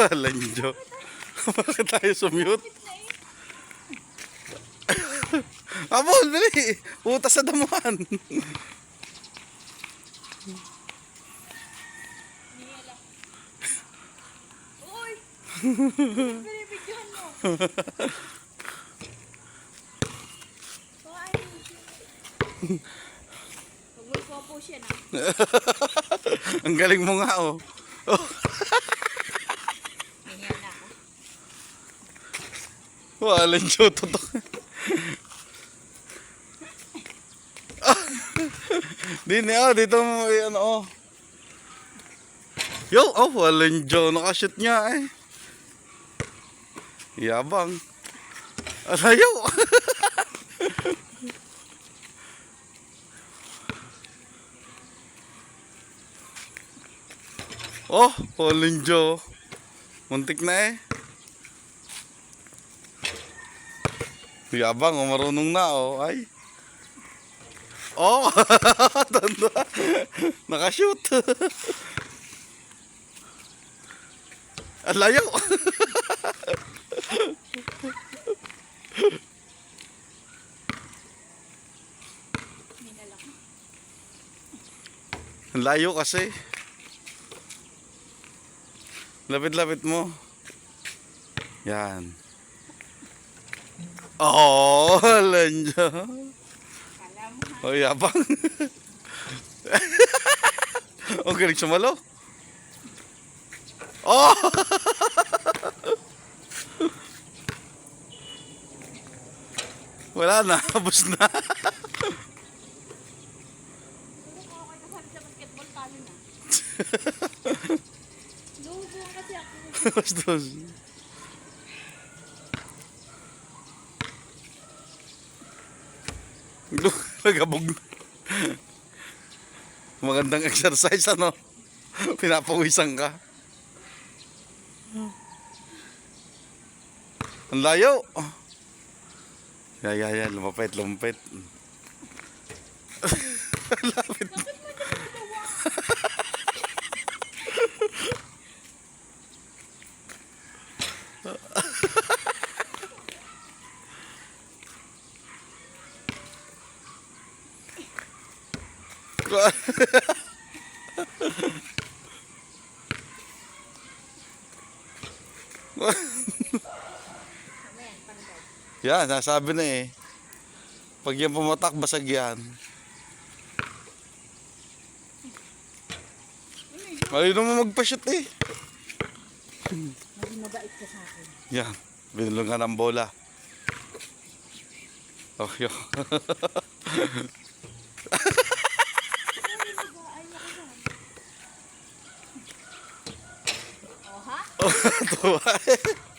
Alan Jo. Bakit tayo sumute? Abol, bili! Putas sa damuhan. Uy! Binibidyohan mo. Ipopost yan ah. Ang galing mo nga, oh. oh. Ganyan na ako. Oh, Alan Jo, totoo. Ah. Di na, oh, dito mo, eh, ano, oh. Yo, oh, Alan Jo, nakashoot niya, eh. Yabang. Alayo. oh, Alan Jo. Muntik na eh. Yabang, oh, marunong na, oh. Ay. Oh, tanda. Nakashoot. Ang layo. Ang layo kasi. Lapit-lapit mo. Yan. Oh, lanjo. Oh, yabang. oh, galing sumalo. Oh! Wala na, habos na. Lubuhan kasi ako. Bastos. Nagabog na. Magandang exercise ano. Pinapawisan ka. Ang layo. Ya, ya, ya. Lumapit, lumapit. Lapit. Panagay. Yan, nasabi na eh. Pag yan pumatak, basag yan. Malino mo magpa-shoot eh. Maging mabait ka sa akin. Yan, binulungan ng bola. Oh, yun. Oh ha? Tuwa eh.